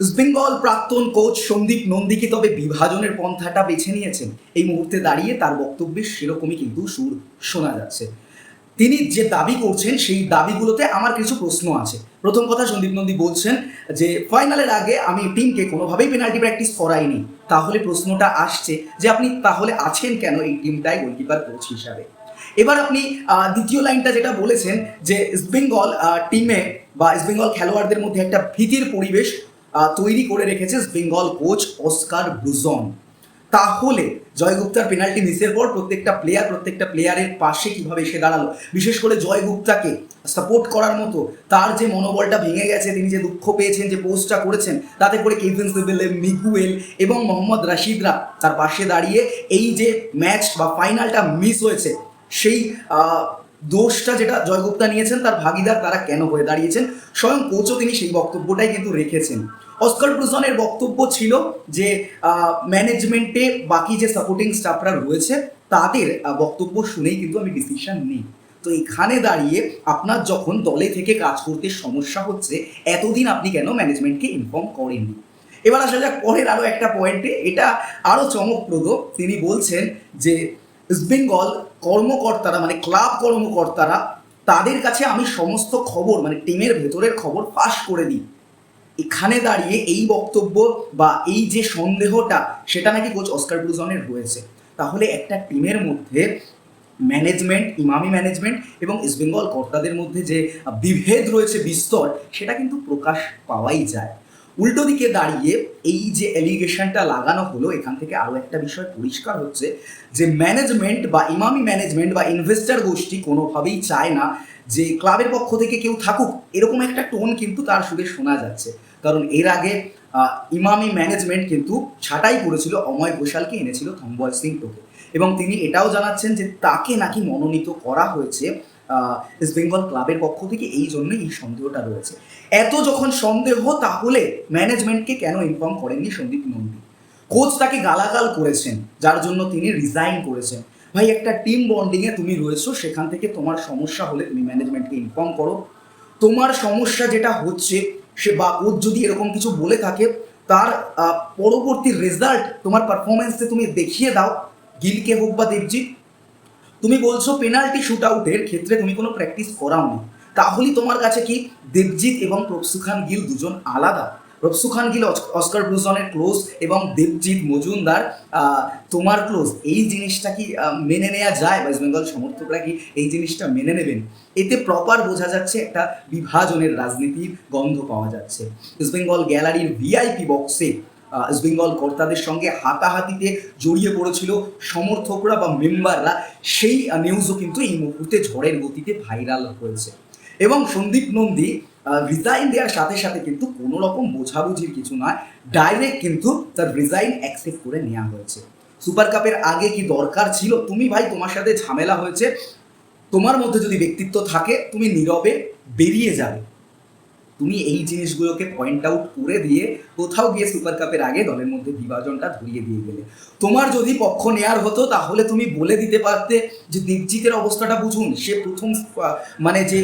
ইস্টবেঙ্গল প্রাক্তন কোচ সন্দীপ নন্দী কি তবে বিভাজনের পন্থাটা বেছে নিয়েছেন? এই মুহূর্তে দাঁড়িয়ে তার বক্তব্যে সেরকমই কিন্তু সুর শোনা যাচ্ছে। তিনি যে দাবি করছেন, সেই দাবিগুলোতে আমার কিছু প্রশ্ন আছে। প্রথম কথা, সন্দীপ নন্দী বলছেন যে, ফাইনালের আগে আমি টিমকে কোনোভাবেই পেনাল্টি প্র্যাকটিস করাইনি। তাহলে প্রশ্নটা আসছে যে, আপনি তাহলে আছেন কেন এই টিমটায় গোলকিপার কোচ হিসাবে? এবার আপনি দ্বিতীয় লাইনটা যেটা বলেছেন যে ইস্টবেঙ্গল টিমে বা ইস্টবেঙ্গল খেলোয়াড়দের মধ্যে একটা ভীতির পরিবেশ তৈরি করে রেখেছে বেঙ্গল কোচ অস্কার ব্রুজন তাহলে জয়গুপ্তার পেনাল্টি মিসের পর প্রত্যেকটা প্লেয়ার প্রত্যেকটা প্লেয়ারের পাশে কীভাবে এসে দাঁড়াল? বিশেষ করে জয়গুপ্তাকে সাপোর্ট করার মতো তার যে মনোবলটা ভেঙে গেছে, তিনি যে দুঃখ পেয়েছেন, যে পোস্টটা করেছেন, তাতে করে কেভিন সিভিলে মিগুয়েল এবং মোহাম্মদ রাশিদরা তার পাশে দাঁড়িয়ে এই যে ম্যাচ বা ফাইনালটা মিস হয়েছে, সেই দোষটা যেটা জয়গুপ্তা নিয়েছেন, তার ভাগিদার তারা কেন হয়ে দাঁড়িয়েছেন? স্বয়ং কোচও তিনি সেই বক্তব্যটাই কিন্তু রেখেছেন। অস্কার ব্রুজনের বক্তব্য ছিল যে ম্যানেজমেন্টে বাকি যে সাপোর্টিং স্টাফরা রয়েছে, তাদের বক্তব্য শুনেই কিন্তু আমি ডিসিশন নিই। তো এখানে দাঁড়িয়ে আপনার যখন দলে থেকে কাজ করতে সমস্যা হচ্ছে, এতদিন আপনি কেন ম্যানেজমেন্টকে ইনফর্ম করেননি? এবার আসা যাক পরের আরও একটা পয়েন্টে এটা আরও চমকপ্রদ। তিনি বলছেন যে ইস্টবেঙ্গল কর্মকর্তারা মানে ক্লাব কর্মকর্তারা, তাদের কাছে আমি সমস্ত খবর মানে টিমের ভেতরের খবর ফাঁস করে দিই। এখানে দাঁড়িয়ে এই বক্তব্য বা এই যে সন্দেহটা, সেটা নাকি কোচ অস্কার ব্রুজনের রয়েছে। তাহলে একটা টিমের মধ্যে ম্যানেজমেন্ট ইমামি ম্যানেজমেন্ট এবং ইস্টবেঙ্গল কর্তাদের মধ্যে যে বিভেদ রয়েছে, বিস্তর, সেটা কিন্তু প্রকাশ পাওয়াই যায়। উল্টো দিকে দাঁড়িয়ে এই যে অ্যালিগেশনটা লাগানো হলো, এখান থেকে আরও একটা বিষয় পরিষ্কার হচ্ছে যে ম্যানেজমেন্ট বা ইমামি ম্যানেজমেন্ট বা ইনভেস্টার গোষ্ঠী কোনোভাবেই চায় না যে ক্লাবের পক্ষ থেকে কেউ থাকুক, এরকম একটা টোন কিন্তু তার সুরে শোনা যাচ্ছে। কারণ এর আগে ইমামি ম্যানেজমেন্ট কিন্তু ছাঁটাই করেছিল, অময় ঘোষালকে এনেছিল থম্বয় সিং টোকে। এবং তিনি এটাও জানাচ্ছেন যে তাকে নাকি মনোনীত করা হয়েছে ইস্ট বেঙ্গল ক্লাবের পক্ষ থেকে, এই জন্যই এই সন্দেহটা রয়েছে। এত যখন সন্দেহ, তাহলে ম্যানেজমেন্টকে কেন ইনফর্ম করেননি সন্দীপ নন্দী? কোচ তাকে গালাগাল করেছেন, যার জন্য তিনি রিজাইন করেছেন। ভাই, একটা টিম বন্ডিংয়ে তুমি রয়েছো, সেখান থেকে তোমার সমস্যা হলে তুমি ম্যানেজমেন্টকে ইনফর্ম করো। তোমার সমস্যা যেটা হচ্ছে সে বা ও যদি এরকম কিছু বলে থাকে, তার পরবর্তী রেজাল্ট তোমার পারফরমেন্সে তুমি দেখিয়ে দাও, গিলকে হোক বা দেবজিৎ। তুমি বলছো পেনাল্টি শুট আউটের ক্ষেত্রে তুমি কোনো প্র্যাকটিস করাওনি। তাহলে তোমার কাছে কি দেবজিৎ এবং প্রসুখান গিল দুজন আলাদা। প্রপসু খান গিল, অস- অস্কার ব্রুজনের ক্লোজ এবং দেবজিৎ মজুমদার তোমার ক্লোজ। এই জিনিসটা কি মেনে নেওয়া যায়? ওয়েস্ট বেঙ্গল সমর্থকরা কি এই জিনিসটা মেনে নেবেন? এতে প্রপার বোঝা যাচ্ছে একটা বিভাজনের রাজনীতির গন্ধ পাওয়া যাচ্ছে। ইস্ট বেঙ্গল গ্যালারির ভিআইপি বক্সে ইস্ট বেঙ্গল কর্তাদের সঙ্গে হাতাহাতিতে জড়িয়ে পড়েছিল সমর্থকরা বা মেম্বাররা সেই নিউজও কিন্তু এই মুহূর্তে ঝড়ের গতিতে ভাইরাল হয়েছে। এবং সন্দীপ নন্দী রিজাইন দেওয়ার সাথে সাথে কিন্তু কোনো রকম বোঝাবুঝির কিছু নয় ডাইরেক্ট কিন্তু তার রিজাইন অ্যাকসেপ্ট করে নেওয়া হয়েছে। সুপার কাপের আগে কি দরকার ছিল? তুমি ভাই, তোমার সাথে ঝামেলা হয়েছে। তোমার মধ্যে যদি ব্যক্তিত্ব থাকে, তুমি নীরবে বেরিয়ে যাবে। তুমি এই জিনিসগুলোকে পয়েন্ট আউট করে দিয়ে কোথাও গিয়ে সুপার কাপের আগে দলের মধ্যে বিভাজনটা ধরিয়ে দিয়ে গেলে। তোমার যদি পক্ষ নেয়ার হতো, তাহলে তুমি বলে দিতে পারতে যে দেবজিতের অবস্থাটা বুঝুন। সে প্রথম মানে যে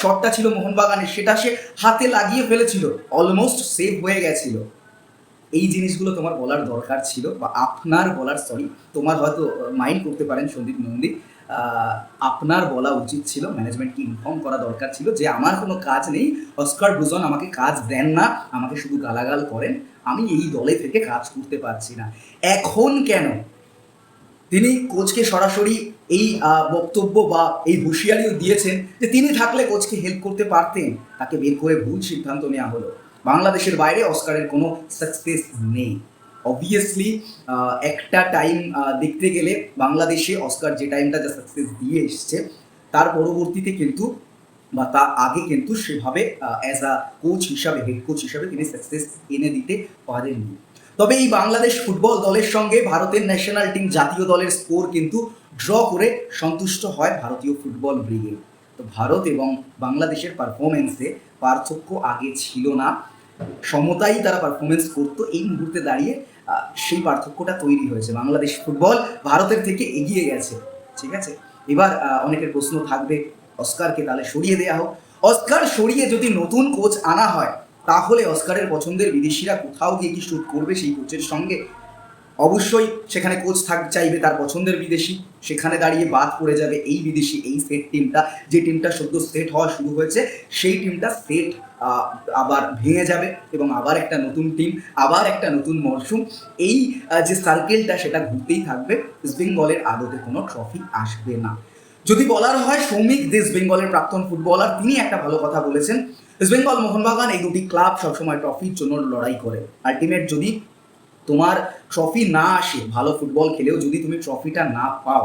শটটা ছিল মোহনবাগানের, সেটা সে হাতে লাগিয়ে ফেলেছিল। অলমোস্ট সেভ হয়ে গেছিল। এই জিনিসগুলো তোমার বলার দরকার ছিল, বা আপনার বলার সরি তোমার হয়তো মাইন্ড করতে পারেন সন্দীপ নন্দী। আপনার বলা উচিত ছিল ম্যানেজমেন্টকে ইনফর্ম করা দরকার ছিল যে আমার কোনো কাজ নেই। অস্কার ব্রুজন আমাকে কাজ দেন না, আমাকে শুধু গালাগাল করেন। আমি এই দলে থেকে কাজ করতে পারছি না। এখন কেন? তিনি কোচকে সরাসরি এই বক্তব্য বা এই হুঁশিয়ারিও দিয়েছেন যে তিনি থাকলে কোচকে হেল্প করতে পারতেন। তাকে বের করে ভুল সিদ্ধান্ত নেওয়া হলো। বাংলাদেশের বাইরে অস্কারের কোনো সাকসেস নেই। অবভিয়াসলি একটা টাইম দেখতে গেলে বাংলাদেশে অস্কার যে টাইমটা যা সাকসেস দিয়ে এসছে, তার পরবর্তীতে কিন্তু বা তা আগে কিন্তু সেভাবে অ্যাজ আ কোচ হিসাবে হেড কোচ হিসাবে তিনি সাকসেস এনে দিতে পারেননি। তবে এই বাংলাদেশ ফুটবল দলের সঙ্গে ভারতের ন্যাশনাল টিম জাতীয় দলের স্কোর কিন্তু ড্র করে সন্তুষ্ট হয় ভারতীয় ফুটবল ব্রিগেড তো ভারত এবং বাংলাদেশের পারফরমেন্সে পার্থক্য আগে ছিল না। সমতাই তারা পারফরমেন্স করতো এই মুহূর্তে দাঁড়িয়ে সেই পার্থক্যটা তৈরি হয়েছে। বাংলাদেশ ফুটবল ভারতের থেকে এগিয়ে গেছে, ঠিক আছে? এবার অনেকের প্রশ্ন থাকবে, অস্কারকে তাহলে সরিয়ে দেওয়া হোক। অস্কার সরিয়ে যদি নতুন কোচ আনা হয়, তাহলে অস্কারের পছন্দের বিদেশিরা কোথাও গিয়ে কি শুট করবে সেই কোচের সঙ্গে? অবশ্যই সেখানে কোচ থাক, চাইবে তার পছন্দের বিদেশি। সেখানে দাঁড়িয়ে বাদ পড়ে যাবে এই বিদেশি, এই সেট টিমটা যে টিমটা সদ্য সেট হওয়া শুরু হয়েছে, সেই টিমটা সেট আবার ভেঙে যাবে এবং আবার একটা নতুন টিম আবার একটা নতুন মরশুম। এই যে সার্কেলটা সেটা ঘুরতেই থাকবে। ইস্ট বেঙ্গলের আদতে কোনো ট্রফি আসবে না। যদি বলার হয়, সৌমিক দেশ বেঙ্গলের প্রাক্তন ফুটবলার তিনি একটা ভালো কথা বলেছেন। ইস্ট বেঙ্গল মোহনবাগান এই দুটি ক্লাব সবসময় ট্রফির জন্য লড়াই করে। আলটিমেট যদি তোমার ট্রফি না আসে, ভালো ফুটবল খেলেও যদি তুমি ট্রফিটা না পাও,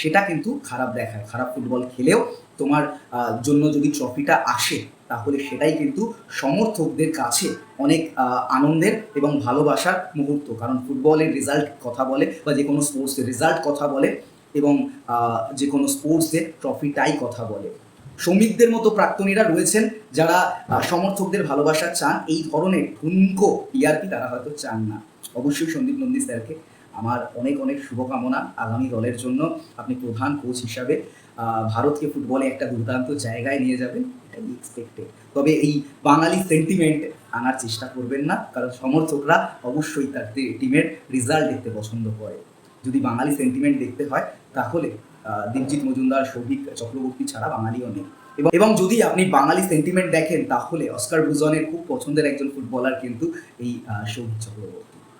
সেটা কিন্তু খারাপ দেখায়। খারাপ ফুটবল খেলেও তোমার জন্য যদি ট্রফিটা আসে, তাহলে সেটাই কিন্তু সমর্থকদের কাছে অনেক আনন্দের এবং ভালোবাসার মুহূর্ত। কারণ ফুটবলের রেজাল্ট কথা বলে বা যে কোনো স্পোর্টসের রেজাল্ট কথা বলে এবং যে কোনো স্পোর্টসে ট্রফিটাই কথা বলে। শ্রমিকদের মতো প্রাক্তনীরা রয়েছেন যারা সমর্থকদের ভালোবাসা চান। এই ধরনের ঠুনকো টিআরপি তারা হয়তো চান না। অবশ্যই সন্দীপ নন্দী স্যারকে আমার অনেক অনেক শুভকামনা আগামী দলের জন্য। আপনি প্রধান কোচ হিসাবে ভারতকে ফুটবলে একটা দুর্দান্ত জায়গায় নিয়ে যাবেন এটাই এক্সপেক্টেড তবে এই বাঙালি সেন্টিমেন্ট আনার চেষ্টা করবেন না কারণ সমর্থকরা অবশ্যই তার টিমের রেজাল্ট দেখতে পছন্দ করে। যদি বাঙালি সেন্টিমেন্ট দেখতে হয় তাহলে আহ, দেবজিৎ মজুমদার সৌভিক চক্রবর্তী ছাড়া বাঙালিও নেই। এবং যদি আপনি বাঙালি সেন্টিমেন্ট দেখেন তাহলে অস্কার ভুজনের খুব পছন্দের একজন ফুটবলার কিন্তু এই সৌভিক চক্রবর্তী।